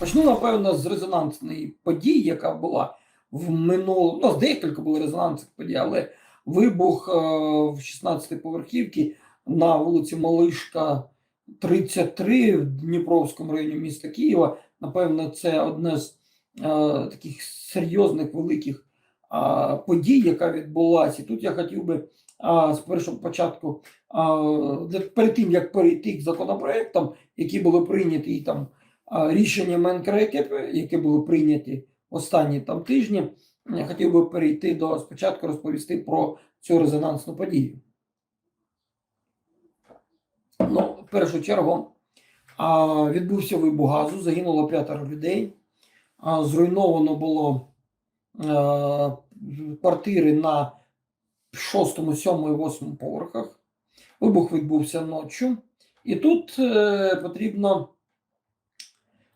Почну, напевно, з резонансної події, яка була в минулому. Ну, з декілька було резонансних подій, але вибух е, в 16 й поверхівці на вулиці Малишка, 33 в Дніпровському районі міста Києва. Напевно, це одне з е, таких серйозних великих е, подій, яка відбулася. І тут я хотів би е, з першого початку, е, перед тим як перейти к законопроектам, які були прийняті і там рішенням НКРКП, які були прийняті останні там тижні, я хотів би перейти до спочатку розповісти про цю резонансну подію. Ну, в першу чергу відбувся вибух газу, загинуло п'ятеро людей, зруйновано було квартири на шостому, сьомому і восьмому поверхах. Вибух відбувся ночі. І тут е, потрібно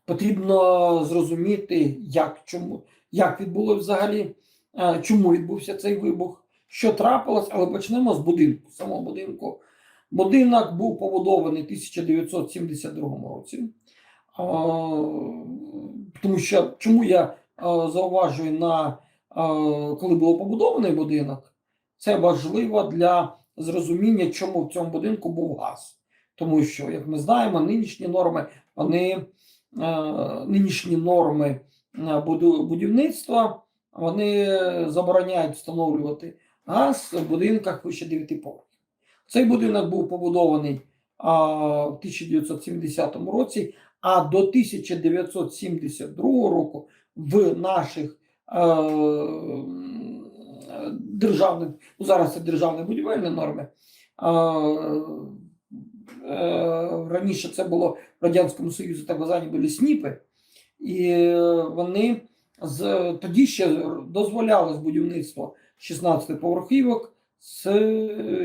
потрібно зрозуміти, як, чому, як відбулося взагалі, е, чому відбувся цей вибух, що трапилось, але почнемо з будинку. Самого будинку. Будинок був побудований в 1972 році. Тому що чому я зауважую на коли було побудований будинок, це важливо для зрозуміння, чому в цьому будинку був газ. Тому що, як ми знаємо, нинішні норми вони е, нинішні норми е, будівництва вони забороняють встановлювати газ в будинках вище 9 поверхів. Цей будинок був побудований в 1970 році, а до 1972 року в наших е, державних, ну зараз це державні будівельні норми. Е, раніше це було в Радянському Союзі так звані були СНІПи, і е, вони з, тоді ще дозволялось будівництво 16 поверхівок з,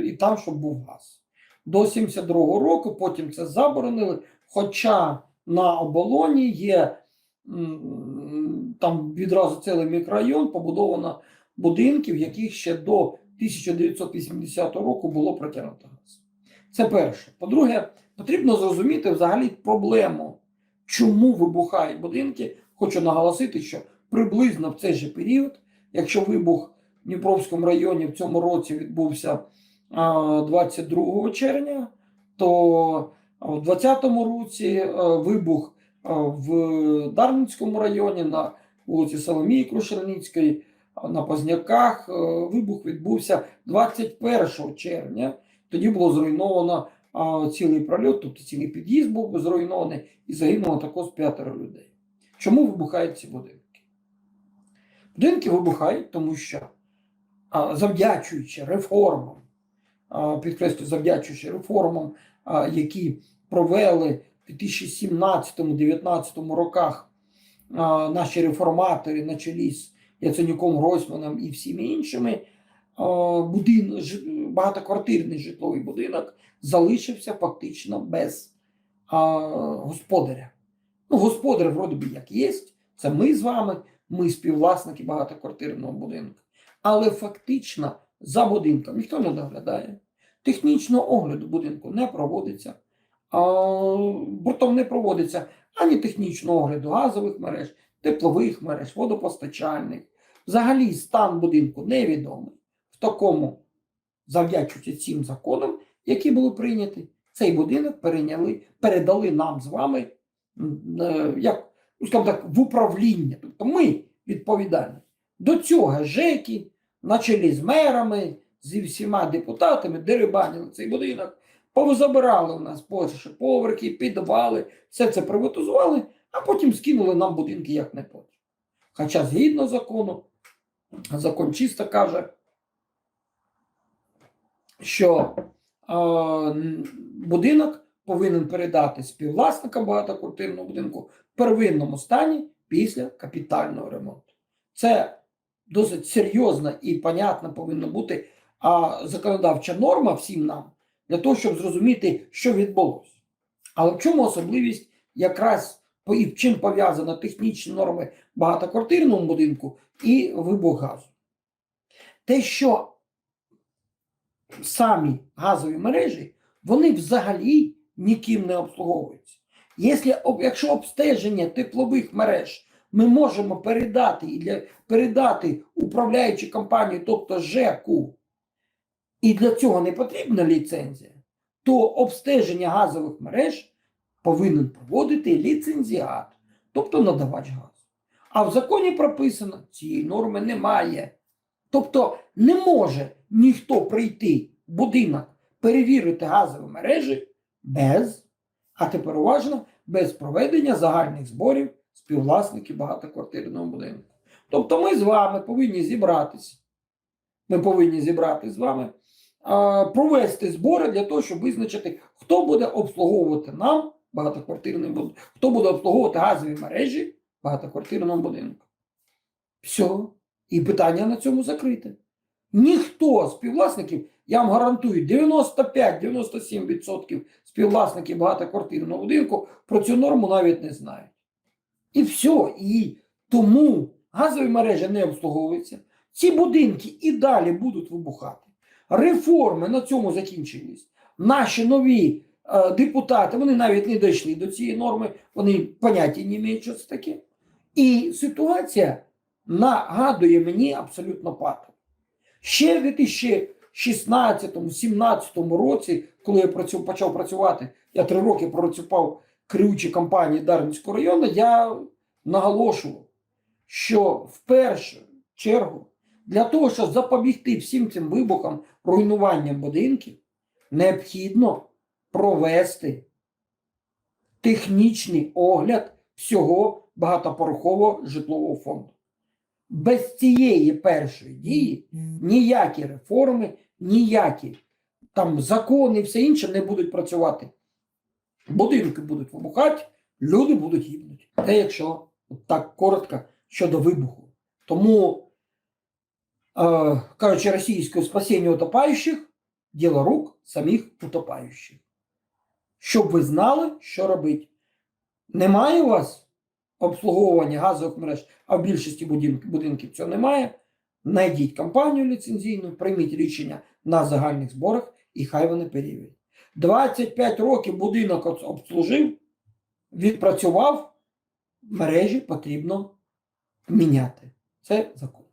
і там, щоб був газ. До 72-го року потім це заборонили. Хоча на оболоні є там відразу цілий мікрорайон побудовано будинків, яких ще до 1980 року було протягнуто газ. Це перше. По-друге, потрібно зрозуміти взагалі проблему, чому вибухають будинки. Хочу наголосити, що приблизно в цей же період, якщо вибух в Дніпровському районі в цьому році відбувся 22 червня, то в 2020 році вибух в Дарницькому районі на вулиці Соломії Крушельницької, на Позняках, вибух відбувся 21 червня. Тоді було зруйновано а, цілий прольот, тобто цілий під'їзд був зруйнований і загинуло також п'ятеро людей. Чому вибухають ці будинки? Будинки вибухають, тому що а, завдячуючи реформам, а, підкреслю, завдячуючи реформам, а, які провели в 2017-2019 роках а, наші реформатори на чолі з Яценюком Гройсманом і всіми іншими, будин, багатоквартирний житловий будинок залишився фактично без а, господаря. Ну, господар, вроде би, як є, це ми з вами, ми співвласники багатоквартирного будинку. Але фактично за будинком ніхто не доглядає. Технічного огляду будинку не проводиться, а, бортом не проводиться ані технічного огляду газових мереж, теплових мереж, водопостачальних. Взагалі стан будинку невідомий. Такому, завдячуючи цим законам, які були прийняті, цей будинок перейняли, передали нам з вами е, як, ну, скажімо так, в управління. Тобто ми відповідальні. До цього ЖЕКи, на чолі з мерами, зі всіма депутатами, дерибанили цей будинок, повизабирали у нас перші поверхи, підвали, все це приватизували, а потім скинули нам будинки як не потрібно. Хоча згідно закону, закон чисто каже, що е, будинок повинен передати співвласникам багатоквартирного будинку в первинному стані після капітального ремонту. Це досить серйозна і понятна повинна бути а, законодавча норма всім нам для того, щоб зрозуміти, що відбулося. Але в чому особливість якраз і чим пов'язано технічні норми багатоквартирному будинку і вибух газу? Те, що самі газові мережі, вони взагалі ніким не обслуговуються. Якщо, обстеження теплових мереж ми можемо передати і для передати управляючій компанії, тобто ЖЕКу, і для цього не потрібна ліцензія, то обстеження газових мереж повинен проводити ліцензіат, тобто надавач газу. А в законі прописано, цієї норми немає. Тобто не може ніхто прийти в будинок, перевірити газові мережі без, а тепер уважно, без проведення загальних зборів співвласників багатоквартирного будинку. Тобто ми з вами повинні зібратися. Ми повинні зібрати з вами, провести збори для того, щоб визначити, хто буде обслуговувати нам багатоквартирний будинок, хто буде обслуговувати газові мережі в багатоквартирному будинку. Все. І питання на цьому закрите. Ніхто з співвласників, я вам гарантую, 95-97% співвласників багатоквартирного будинку про цю норму навіть не знають. І все. І тому газові мережі не обслуговуються. Ці будинки і далі будуть вибухати. Реформи на цьому закінчились. Наші нові е, депутати, вони навіть не дійшли до цієї норми, вони поняття не мають, що це таке. І ситуація нагадує мені абсолютно патову. Ще в 2016-17 році, коли я працю, почав працювати, я три роки працював керуючій компанії Дарницького району, я наголошував, що в першу чергу для того, щоб запобігти всім цим вибухам, руйнуванням будинків, необхідно провести технічний огляд всього багатопорохового житлового фонду. Без цієї першої дії ніякі реформи, ніякі там закони і все інше не будуть працювати. Будинки будуть вибухати, люди будуть гибнути. Це якщо так коротко щодо вибуху. Тому, е, кажучи російською, спасіння утопаючих діло рук самих утопаючих. Щоб ви знали, що робити. Немає у вас обслуговування газових мереж, а в більшості будинків, цього немає. Найдіть компанію ліцензійну, прийміть рішення на загальних зборах і хай вони перевірять. 25 років будинок обслужив, відпрацював, мережі потрібно міняти. Це закон.